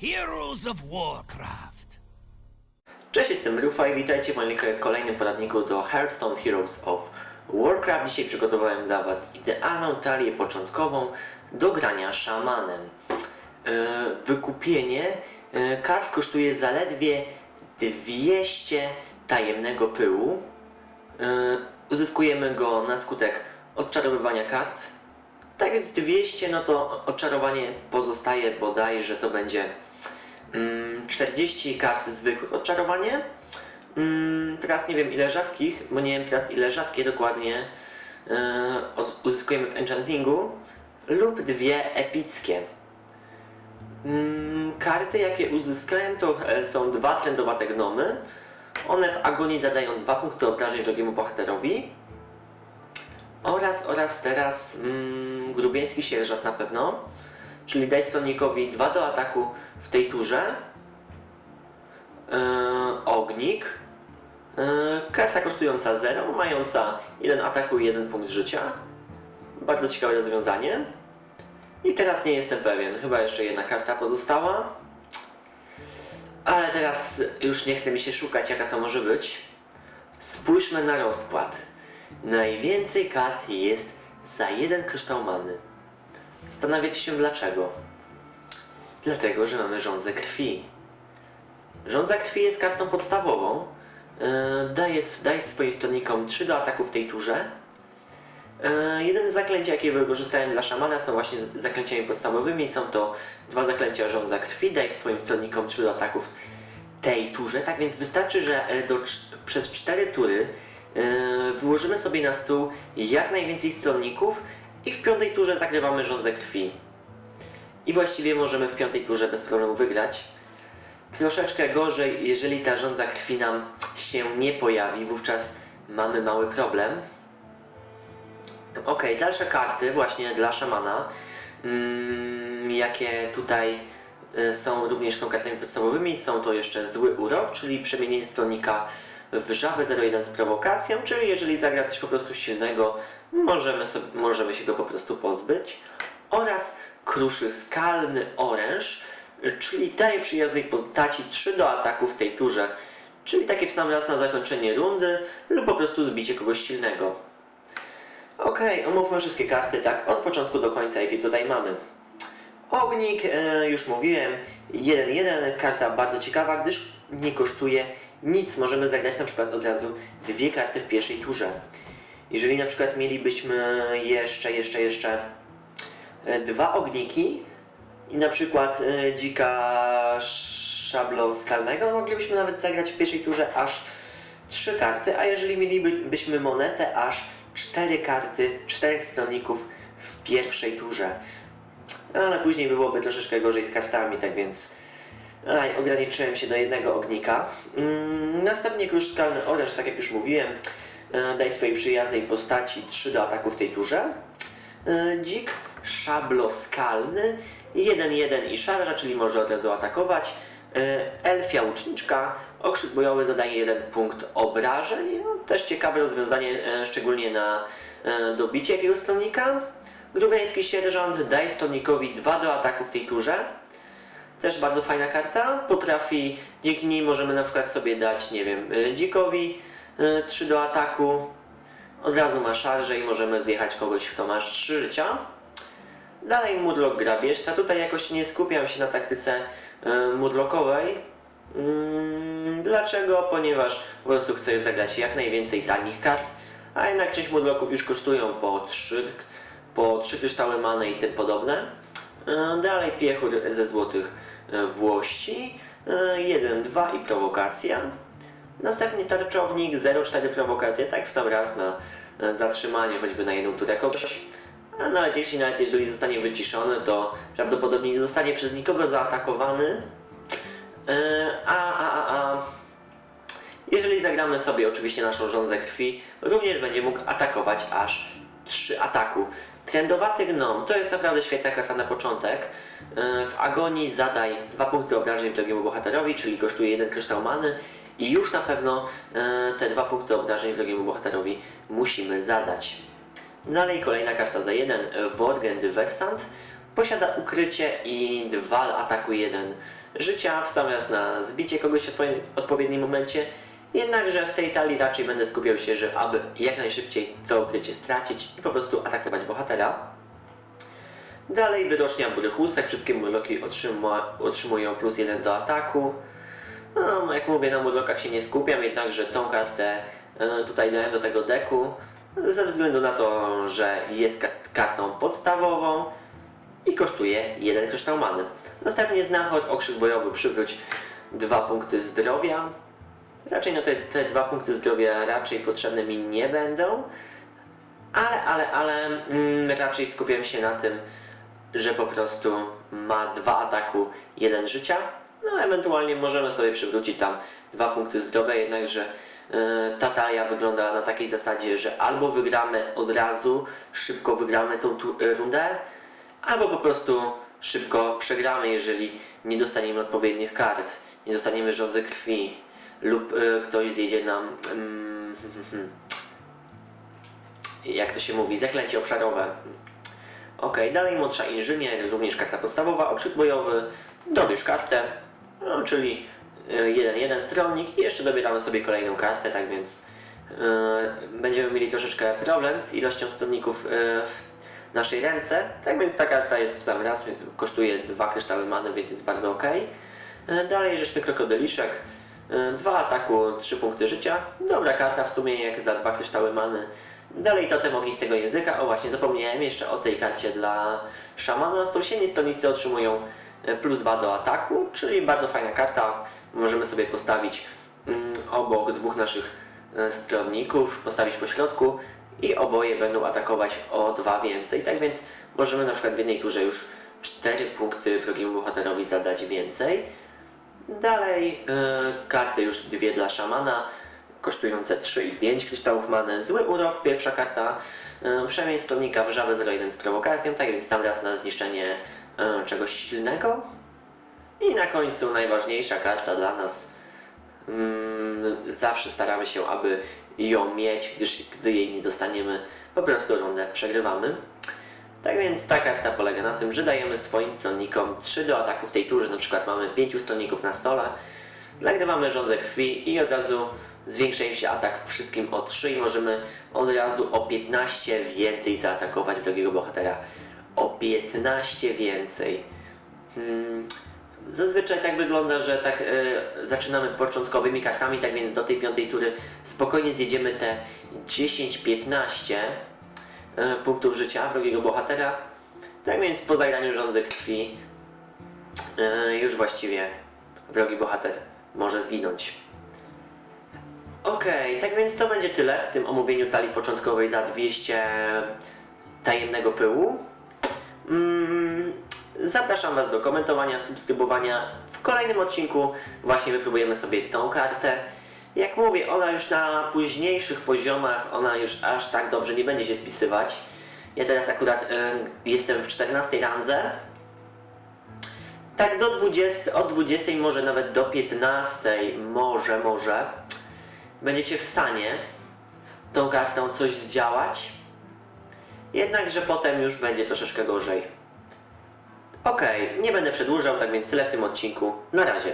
Heroes of Warcraft. Cześć, jestem Rufa i witajcie w moim kolejnym poradniku do Hearthstone Heroes of Warcraft. Dzisiaj przygotowałem dla Was idealną talię początkową do grania szamanem. Yy, wykupienie yy, kart kosztuje zaledwie 200 tajemnego pyłu. Yy, uzyskujemy go na skutek odczarowywania kart. Tak więc 200, no to odczarowanie pozostaje bodajże to będzie 40 kart zwykłych odczarowanie. Mm, teraz nie wiem ile rzadkich, bo nie wiem teraz ile rzadkie dokładnie od, uzyskujemy w enchantingu lub dwie epickie. Mm, karty jakie uzyskałem to e, są dwa trendowate gnomy. One w agonii zadają dwa punkty obrażeń drugiemu bohaterowi. Oraz, oraz teraz mm, grubieński sierżant na pewno. Czyli daj stronikowi 2 do ataku w tej turze. Yy, ognik. Yy, karta kosztująca 0, mająca 1 ataku i 1 punkt życia. Bardzo ciekawe rozwiązanie. I teraz nie jestem pewien, chyba jeszcze jedna karta pozostała. Ale teraz już nie chce mi się szukać jaka to może być. Spójrzmy na rozkład. Najwięcej kart jest za jeden kryształ many. Zastanawiacie się dlaczego? Dlatego, że mamy rządzę krwi. Rządza krwi jest kartą podstawową. Yy, daje, daje swoim stronnikom 3 do ataku w tej turze. Yy, jeden z zaklęć, jakie wykorzystałem dla szamana, są właśnie zaklęciami podstawowymi. Są to dwa zaklęcia rządza krwi. Daje swoim stronnikom 3 do ataków tej turze. Tak więc wystarczy, że e, do, przez 4 tury yy, wyłożymy sobie na stół jak najwięcej stronników i w piątej turze zagrywamy rządzę krwi. I właściwie możemy w piątej turze bez problemu wygrać. Troszeczkę gorzej, jeżeli ta rządza krwi nam się nie pojawi, wówczas mamy mały problem. Ok, dalsze karty właśnie dla szamana, mm, jakie tutaj y, są również są kartami podstawowymi, są to jeszcze zły urok, czyli przemienienie stronnika w żabę 01 z prowokacją, czyli jeżeli zagra coś po prostu silnego, możemy, sobie, możemy się go po prostu pozbyć. Oraz kruszy skalny oręż, czyli daje przyjaznej postaci 3 do ataku w tej turze, czyli taki w sam raz na zakończenie rundy lub po prostu zbicie kogoś silnego. Ok, omówmy wszystkie karty tak od początku do końca, jakie tutaj mamy. Ognik, e, już mówiłem, 1-1, karta bardzo ciekawa, gdyż nie kosztuje nic. Możemy zagrać na przykład od razu dwie karty w pierwszej turze. Jeżeli na przykład mielibyśmy jeszcze, jeszcze, jeszcze dwa ogniki i na przykład e, dzika szablo skalnego, moglibyśmy nawet zagrać w pierwszej turze aż trzy karty, a jeżeli mielibyśmy monetę, aż cztery karty, czterech stronników w pierwszej turze. Ale później byłoby troszeczkę gorzej z kartami, tak więc aj, ograniczyłem się do jednego ognika. Mm, następnie krusz skalny oręż, tak jak już mówiłem, e, daj swojej przyjaznej postaci 3 do ataku w tej turze. E, dzik szabloskalny, 1-1 i szarża, czyli może od razu atakować. E, elfia łuczniczka, okrzyk bojowy zadaje 1 punkt obrażeń. No, też ciekawe rozwiązanie, e, szczególnie na e, dobicie jakiegoś stronnika. Grubiański sierżant daje stronikowi 2 do ataku w tej turze. Też bardzo fajna karta. Potrafi, dzięki niej możemy na przykład sobie dać, nie wiem, dzikowi 3 do ataku. Od razu ma szarżę i możemy zjechać kogoś, kto ma 3 życia. Dalej Murloc grabieżca. Tutaj jakoś nie skupiam się na taktyce yy, murlokowej. Yy, dlaczego? Ponieważ po prostu chcę zagrać jak najwięcej tanich kart, a jednak część murloków już kosztują po 3, po 3 kryształy many i tym podobne. Yy, dalej piechur ze złotych włości. 1, 2 i prowokacja. Następnie tarczownik 0,4 prowokacja, tak w sam raz na zatrzymanie choćby na jedną turę kogoś. A nawet jeśli nawet jeżeli zostanie wyciszony, to prawdopodobnie nie zostanie przez nikogo zaatakowany. A, a, a, a jeżeli zagramy sobie oczywiście naszą rządzę krwi, również będzie mógł atakować aż 3 ataku. Trendowaty gnom to jest naprawdę świetna karta na początek. W agonii zadaj 2 punkty obrażeń drugiemu bohaterowi, czyli kosztuje 1 kryształ many i już na pewno te 2 punkty obrażeń drugiemu bohaterowi musimy zadać. Dalej kolejna karta za jeden, Worgen Dywersant. Posiada ukrycie i dwa ataku jeden życia, w sam raz na zbicie kogoś w odpowiednim- momencie. Jednakże w tej talii raczej będę skupiał się, że aby jak najszybciej to ukrycie stracić i po prostu atakować bohatera. Dalej wyrocznia Burychusek, wszystkie murloki otrzyma, otrzymują plus 1 do ataku. No, jak mówię, na murlokach się nie skupiam, jednakże tą kartę e, tutaj dałem do tego deku ze względu na to, że jest ka- kartą podstawową i kosztuje jeden kryształ many. Następnie znachod, okrzyk bojowy, przywróć dwa punkty zdrowia. Raczej no te, te dwa punkty zdrowia raczej potrzebne mi nie będą, ale, ale, ale mm, raczej skupiam się na tym, że po prostu ma dwa ataku, jeden życia. No ewentualnie możemy sobie przywrócić tam dwa punkty zdrowia, jednakże ta talia wygląda na takiej zasadzie, że albo wygramy od razu, szybko wygramy tą e, rundę, albo po prostu szybko przegramy, jeżeli nie dostaniemy odpowiednich kart, nie dostaniemy żądzy krwi lub e, ktoś zjedzie nam mm, jak to się mówi, zaklęcie obszarowe. Ok, dalej młodsza inżynier, również karta podstawowa, okrzyk bojowy, dobierz kartę, no, czyli 1-1 stronnik i jeszcze dobieramy sobie kolejną kartę, tak więc e, będziemy mieli troszeczkę problem z ilością stronników e, w naszej ręce, tak więc ta karta jest w sam raz, kosztuje dwa kryształy many, więc jest bardzo ok. E, dalej rzeczny krokodyliszek, e, dwa ataku, trzy punkty życia, dobra karta w sumie jak za dwa kryształy many. Dalej totem ognistego języka. O właśnie, zapomniałem jeszcze o tej karcie dla szamana. Stolsieni stolnicy otrzymują e, plus 2 do ataku, czyli bardzo fajna karta. Możemy sobie postawić mm, obok dwóch naszych e, stronników, postawić po środku i oboje będą atakować o 2 więcej. Tak więc możemy na przykład w jednej turze już 4 punkty wrogiemu bohaterowi zadać więcej. Dalej e, karty już dwie dla szamana kosztujące 3 i 5 kryształów many. Zły urok, pierwsza karta. E, przemień stronnika w żabę 01 z prowokacją, tak więc tam raz na zniszczenie e, czegoś silnego. I na końcu najważniejsza karta dla nas. Mm, zawsze staramy się, aby ją mieć, gdyż gdy jej nie dostaniemy, po prostu rundę przegrywamy. Tak więc ta karta polega na tym, że dajemy swoim stronnikom 3 do ataku w tej turze, na przykład mamy 5 stronników na stole, nagrywamy rządzę krwi i od razu zwiększa im się atak wszystkim o 3 i możemy od razu o 15 więcej zaatakować wrogiego bohatera. O 15 więcej. Hmm. Zazwyczaj tak wygląda, że tak e, zaczynamy początkowymi kartami, tak więc do tej piątej tury spokojnie zjedziemy te 10-15 e, punktów życia wrogiego bohatera. Tak więc po zagraniu rządzy krwi e, już właściwie wrogi bohater może zginąć. Okej, tak więc to będzie tyle w tym omówieniu talii początkowej za 200 tajemnego pyłu. Mm, zapraszam Was do komentowania, subskrybowania. W kolejnym odcinku właśnie wypróbujemy sobie tą kartę. Jak mówię, ona już na późniejszych poziomach, ona już aż tak dobrze nie będzie się spisywać. Ja teraz akurat y, jestem w 14 randze. Tak do 20, od 20 może nawet do 15, może, może będziecie w stanie tą kartą coś zdziałać. Jednakże potem już będzie troszeczkę gorzej. Okej, nie będę przedłużał, tak więc tyle w tym odcinku. Na razie.